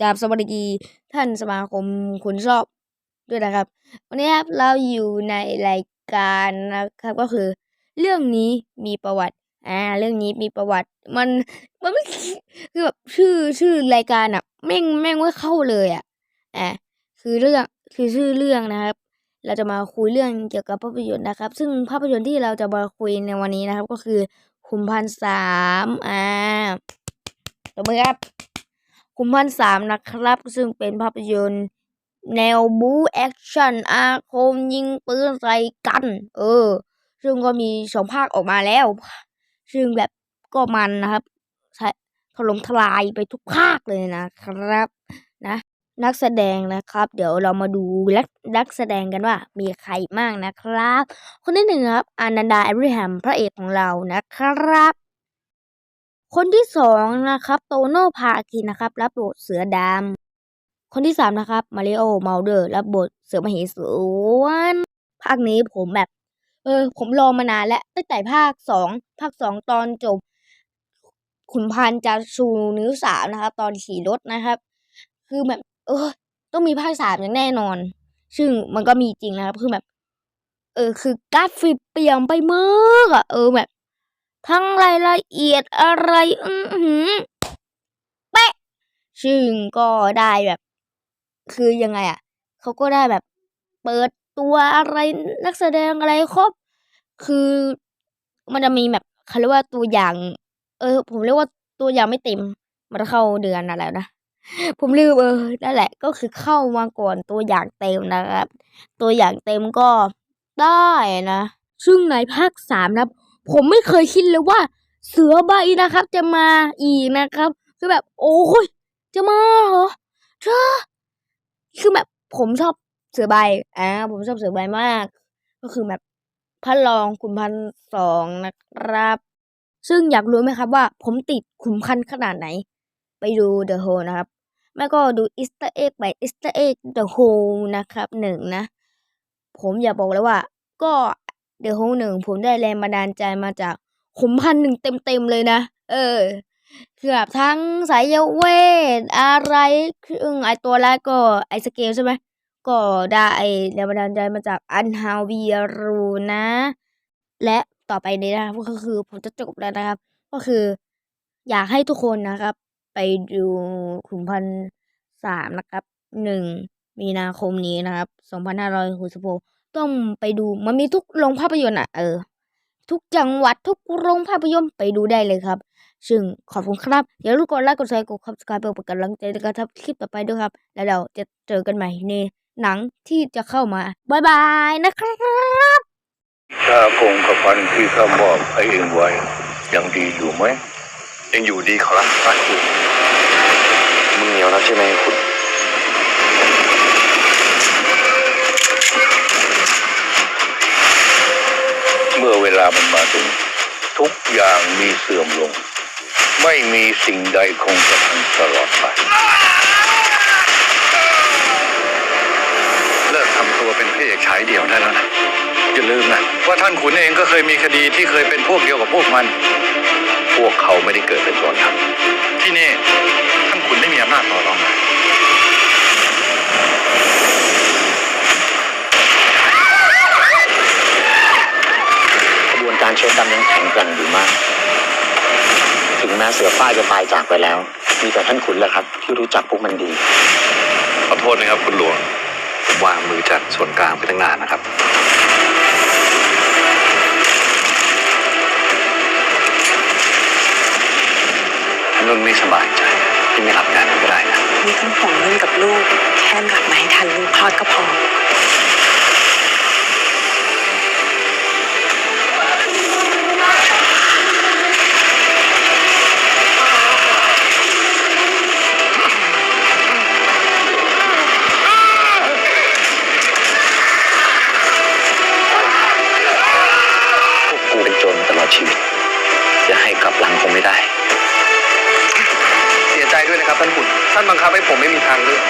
กราบสวัสดีท่านสมาคมคนชอบด้วยนะครับ วันนี้ครับเราอยู่ในรายการนะครับก็คือ เรื่องนี้มีประวัติอ่าเรื่องนี้มีประวัติ มันมันไม่คือแบบชื่อชื่อรายการอะแม่งแม่งไม่เข้าเลยอะอ่าคือเรื่องคือชื่อเรื่องนะครับ เราจะมาคุยเรื่องเกี่ยวกับภาพยนตร์นะครับ ซึ่งภาพยนตร์ที่เราจะมาคุยในวันนี้นะครับ ก็คือขุมพันสามอ่าตบมือครับ ขุมพันสามนะครับ ซึ่งเป็นภาพยนตร์ แนวบู๊แอคชั่นอาคมยิงปืนใส่กัน เออ ซึ่งก็มีสองภาคออกมาแล้ว ซึ่งแบบก็มันนะครับใช้ถล่มทลายไปทุกภาคเลยนะครับ นะ นักแสดงนะครับ เดี๋ยวเรามาดูนักนักแสดงกันว่ามีใครบ้างนะครับ คนที่หนึ่งครับอานันดาแอริแฮมพระเอกของเรานะครับ คนที่สองนะครับโตโน่พาคินนะครับ รับบทเสือดำคนที่สามนะครับมาริโอเมาเดอร์รับบทเสือมเหสวนภาคนี้ผมแบบ เออ ผมรอมานานแล้วตั้งแต่ภาคสองภาคสองตอนจบ ขุนพันจะชูนิ้วสามนะครับ ตอนขี่รถนะครับ คือแบบ เออ ต้องมีภาคสามอย่างแน่นอน ซึ่งมันก็มีจริงนะครับ คือแบบ เออ คือกราฟิกเปลี่ยนไปมากอะเออแบบ ทั้งรายละเอียดอะไร อือหือเป๊ะซึ่งก็ได้แบบ คือยังไงอะเขาก็ได้แบบ เปิดตัวอะไรนักแสดงอะไรครบ คือมันจะมีแบบเขาเรียกว่าตัวอย่าง เออ ผมเรียกว่าตัวอย่างไม่เต็ม มันเข้าเดือนอะไรนะผมลืมเออนั่นแหละ ก็คือเข้ามาก่อนตัวอย่างเต็มนะครับ ตัวอย่างเต็มก็ได้นะ ซึ่งในภาคสามนะครับ ผมไม่เคยคิดเลยว่า เสือใบนะครับ จะมาอีกนะครับคือแบบโอ้ยจะมาเหรอเธอคือแบบผมชอบเสือใบอ่าผมชอบเสือใบมาก ก็คือแบบพระรองขุนพันสองนะครับ ซึ่งอยากรู้ไหมครับว่า ผมติดขุนพันขนาดไหน ไปดู The Hole นะครับไม่ก็ดู Easter Egg ไป Easter Egg The Hole นะครับหนึ่งนะ ผมอยากบอกเลยว่า ก็ The Hole หนึ่งผมได้แรงบันดาลใจมาจากขุนพันหนึ่งเต็มๆเลยนะ เออคือแบบทั้งสายเวท อะไรคือไอตัวแรกก็ไอสเกลใช่ไหม ก็ได้แรงบันดาลใจมาจากอันฮาวีรูนะ และต่อไปนี้นะครับก็คือผมจะจบแล้วนะครับ ก็คือ อยากให้ทุกคนนะครับ ไปดูขุนพันสามนะครับหนึ่งมีนาคมนี้นะครับสองพันห้าร้อยหกสิบหก ต้องไปดูมันมีทุกโรงภาพยนตร์อะเออ ทุกจังหวัดทุกโรงภาพยนตร์ไปดูได้เลยครับ ซึ่งขอบคุณครับ อย่าลืมกดไลค์กดแชร์กด subscribe เพื่อเป็นกำลังใจในการทำคลิปต่อไปด้วยครับ แล้วเราจะเจอกันใหม่ในหนังที่จะเข้ามาบายบายนะครับถ้าคงกระพันที่ข้ามอบให้เองไว้ยังดีอยู่ไหมยังอยู่ดีขอรับพระครูมึงเหนียวแล้วใช่ไหมคุณามันมาถึง ทุกอย่างมีเสื่อมลง ไม่มีสิ่งใดคงจะพันตลอดไปเลิกทำตัวเป็นพระเอกฉายเดี่ยวได้แล้วนะอย่าลืมนะว่าท่านขุนเองก็เคยมีคดีที่เคยเป็นพวกเดียวกับพวกมัน พวกเขาไม่ได้เกิดเป็นกองทัพที่นี่ท่านขุนไม่มีอำนาจต่อรองนะ กระบวนการเช็คดำยังแข็งแกร่งอยู่มาก ถึง แม้เสือฝ้ายจะตายจากไปแล้ว มีแต่ท่านขุนแหละครับ ที่รู้จักพวกมันดี ขอโทษนะครับคุณหลวงผมวางมือจากส่วนกลางไปตั้งนานนะครับ นุ่นไม่สบายใจที่ไม่รับงานนั้นก็ได้นะไม่ต้องห่วงเรื่องกับลูก แค่กลับมาให้ทันลูกคลอดก็พอ ชีวิต จะให้กลับหลังคงไม่ได้ เสียใจด้วยนะครับท่านขุนท่านบังคับให้ผมไม่มีทางเลือก